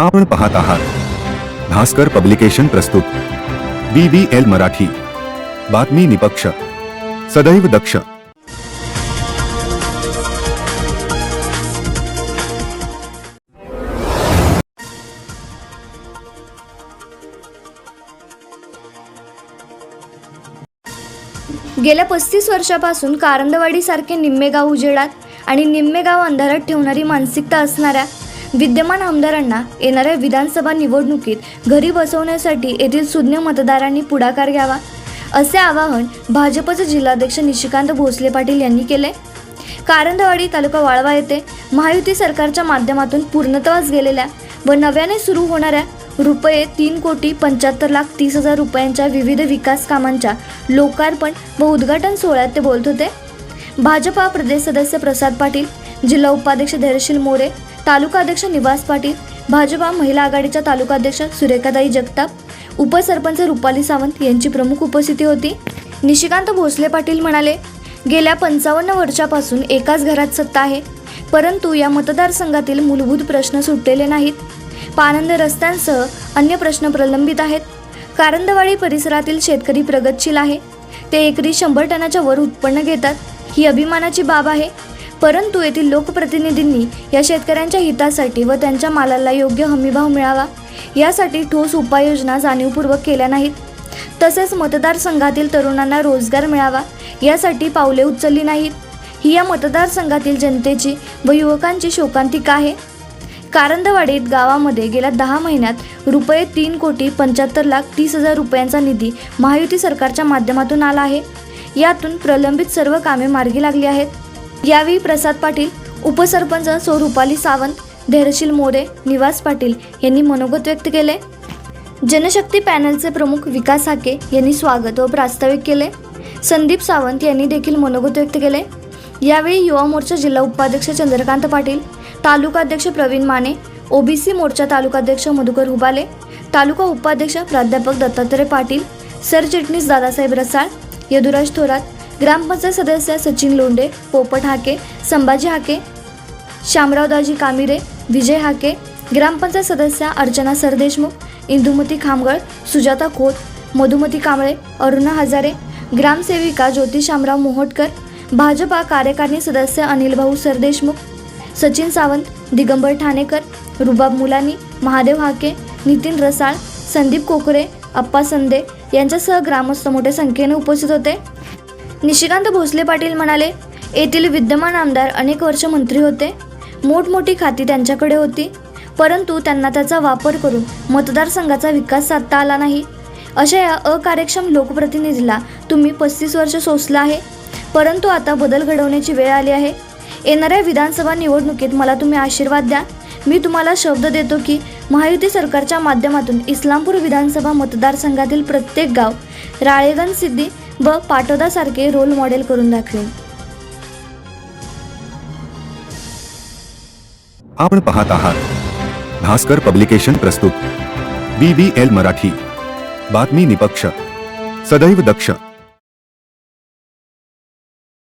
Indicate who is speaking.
Speaker 1: आपण पाहत आहात. भास्कर पब्लिकेशन प्रस्तुत. B B L Marathi. बातमी निपक्ष. सदैव दक्ष.
Speaker 2: गेल्या पस्तीस वर्षापासून कारंदवाडीसारखे निम्मे गाव उजेडात आणि निम्मे गाव अंधारात ठेवणारी मानसिकता असणाऱ्या विद्यमान आमदारांना येणाऱ्या विधानसभा निवडणुकीत घरी बसवण्यासाठी येथील सुज्ञ मतदारांनी पुढाकार घ्यावा असे आवाहन भाजपचे जिल्हाध्यक्ष निशिकांत भोसले पाटील यांनी केले. कारंदवाडी तालुका वाळवा येथे महायुती सरकारच्या माध्यमातून पूर्णत्वास गेलेल्या व नव्याने सुरू होणाऱ्या रुपये तीन कोटी पंच्याहत्तर लाख तीस हजार रुपयांच्या विविध विकास कामांच्या लोकार्पण व उद्घाटन सोहळ्यात ते बोलत होते. भाजपा प्रदेश सदस्य प्रसाद पाटील जिल्हा उपाध्यक्ष धैर्यशील मोरे तालुका अध्यक्ष निवास पाटील भाजपा महिला आघाडीच्या तालुकाध्यक्ष सुरेखाताई जगताप उपसरपंच रुपाली सावंत यांची प्रमुख उपस्थिती होती. निशिकांत भोसले पाटील म्हणाले गेल्या पंचावन्न वर्षापासून एकाच घरात सत्ता आहे. परंतु या मतदारसंघातील मूलभूत प्रश्न सुटलेले नाहीत. पानंद रस्त्यांसह अन्य प्रश्न प्रलंबित आहेत. कारंदवाडी परिसरातील शेतकरी प्रगतशील आहे. ते एकरी शंभर टनाच्या वर उत्पन्न घेतात. ही अभिमानाची बाब आहे. परंतु येथील लोकप्रतिनिधींनी या शेतकऱ्यांच्या हितासाठी व त्यांच्या मालाला योग्य हमीभाव मिळावा यासाठी ठोस उपाययोजना जाणीवपूर्वक केल्या नाहीत. तसेच मतदारसंघातील तरुणांना रोजगार मिळावा यासाठी पावले उचलली नाहीत. ही या मतदारसंघातील जनतेची व युवकांची शोकांतिका आहे. कारंदवाडीत गावामध्ये गेल्या दहा महिन्यात रुपये तीन कोटी पंच्याहत्तर लाख तीस हजार रुपयांचा निधी महायुती सरकारच्या माध्यमातून आला आहे. यातून प्रलंबित सर्व कामे मार्गी लागली आहेत. यावेळी प्रसाद पाटील उपसरपंच सौ रुपाली सावंत धैर्यशील मोरे निवास पाटील यांनी मनोगत व्यक्त केले. जनशक्ती पॅनलचे प्रमुख विकास हाके यांनी स्वागत व प्रास्ताविक केले. संदीप सावंत यांनी देखील मनोगत व्यक्त केले. यावेळी युवा मोर्चा जिल्हा उपाध्यक्ष चंद्रकांत पाटील तालुका अध्यक्ष प्रवीण माने ओबीसी मोर्चा तालुकाध्यक्ष मधुकर हुबाले तालुका उपाध्यक्ष प्राध्यापक दत्तात्रय पाटील सरचिटणीस दादासाहेब रसाळ यदुराज थोरात ग्रामपंचायत सदस्य सचिन लोंढे पोपट हाके संभाजी हाके शामरावदाजी कामिरे विजय हाके ग्रामपंचायत सदस्या अर्चना सरदेशमुख इंदुमती खामगळ सुजाता खोत मधुमती कांबळे अरुणा हजारे ग्रामसेविका ज्योती शामराव मोहोटकर भाजपा कार्यकारिणी सदस्य अनिल भाऊ सरदेशमुख सचिन सावंत दिगंबर ठाणेकर रुबाब मुलानी महादेव हाके नितीन रसाळ संदीप कोकरे अप्पा संदे यांच्यासह ग्रामस्थ मोठ्या संख्येने उपस्थित होते. निशिकांत भोसले पाटील म्हणाले येथील विद्यमान आमदार अनेक वर्ष मंत्री होते. मोठमोठी खाती त्यांच्याकडे होती. परंतु त्यांना त्याचा वापर करून मतदारसंघाचा विकास साधता आला नाही. अशा या अकार्यक्षम लोकप्रतिनिधीला तुम्ही पस्तीस वर्ष सोसलं आहे. परंतु आता बदल घडवण्याची वेळ आली आहे. येणाऱ्या विधानसभा निवडणुकीत मला तुम्ही आशीर्वाद द्या. मी तुम्हाला शब्द देतो की महायुती सरकारच्या माध्यमातून इस्लामपूर विधानसभा मतदारसंघातील प्रत्येक गाव राळेगण सिद्धी व पाटोदासारखे रोल मॉडेल करून दाखवेन.
Speaker 1: आपण पाहत आहात. भास्कर पब्लिकेशन प्रस्तुत. B B L Marathi. बातमी निपक्ष. सदैव दक्ष.